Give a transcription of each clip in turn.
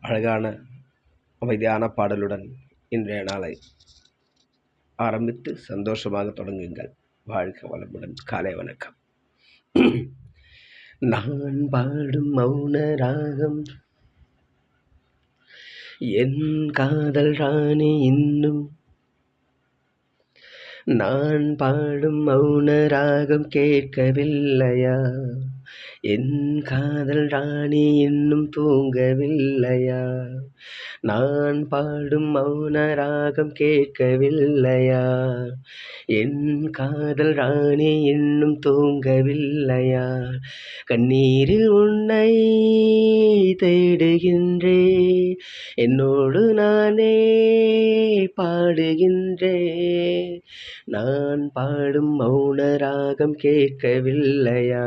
அழகான அமைதியான பாடலுடன் இன்றைய நாளை ஆரம்பித்து சந்தோஷமாக தொடங்குங்கள். வாழ்க வளமுடன். காலை வணக்கம். நான் பாடும் மௌன ராகம் என் காதல் ராணி இன்னும் நான் பாடும் மௌன ராகம் கேட்கவில்லையா? என் காதல் ராணி இன்னும் தூங்கவில்லையா? நான் பாடும் மௌன ராகம் கேட்கவில்லையா? என் காதல் ராணி இன்னும் தூங்கவில்லையா? கண்ணீரில் உன்னை தேடுகின்றே என்னோடு நானே பாடுகின்றே நான் பாடும் மௌன ராகம் கேட்கவில்லையா?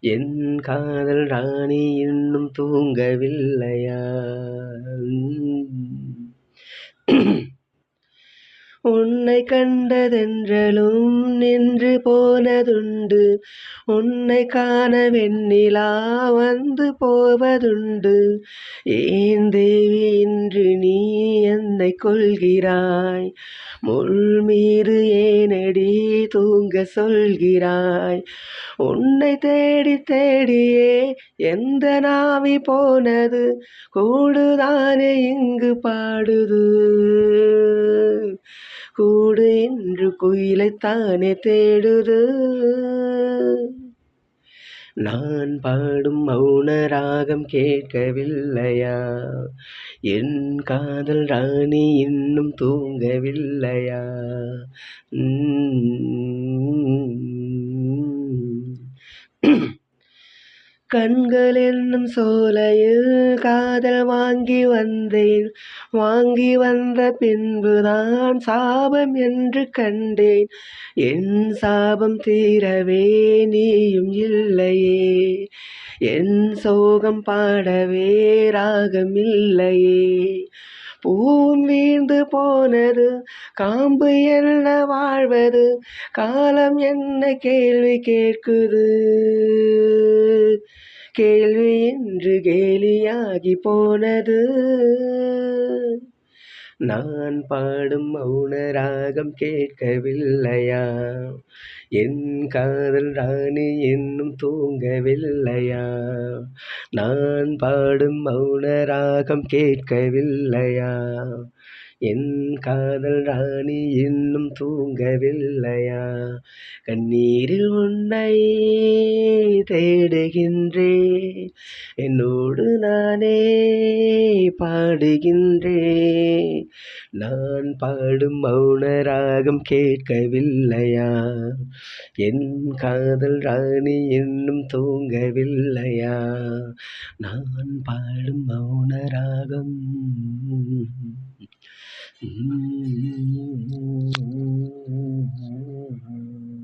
என் காதல் ராணி இன்னும் தூங்கவில்லையா? உன்னை கண்டதென்றலும் நின்று போனதுண்டு. உன்னை காண வெண்ணிலா வந்து போவதுண்டு. ஏன் தேவி இன்று நீ என்னை கொள்கிறாய் முள் மீது ஏனடி தூங்க சொல்கிறாய்? உன்னை தேடி தேடியே எந்த நாவி போனது? கூடுதானே இங்கு பாடுது. கூடு என்று குயிலைத்தானே தேடுது. நான் பாடும் மௌன ராகம் கேட்கவில்லையா? என் காதல் ராணி இன்னும் தூங்கவில்லையா? கண்கள் என்னும் சோலையில் காதல் வாங்கி வந்தேன். வாங்கி வந்த பின்புதான் சாபம் என்று கண்டேன். என் சாபம் தீரவே நீயும் இல்லையே. என் சோகம் பாடவே ராகம் இல்லையே. பூவும் வீழ்ந்து போனது காம்பு என்ன வாழ்வது காலம் என்ன கேள்வி கேட்குது. கேள்வி என்று கேலியாகி போனது. நான் பாடும் மௌன ராகம் கேட்கவில்லையா? என் காதல் ராணி இன்னும் தூங்கவில்லையா? நான் பாடும் மௌன ராகம் கேட்கவில்லையா? என் காதல் ராணி இன்னும் தூங்கவில்லையா? கண்ணீரில் உன்னை தேடுகின்றே என்னோடு நானே பாடுகின்றே நான் பாடும் மௌனராகம் கேட்கவில்லையா? என் காதல் ராணி இன்னும் தூங்கவில்லையா? நான் பாடும் மௌன ராகம் Mm-hmm.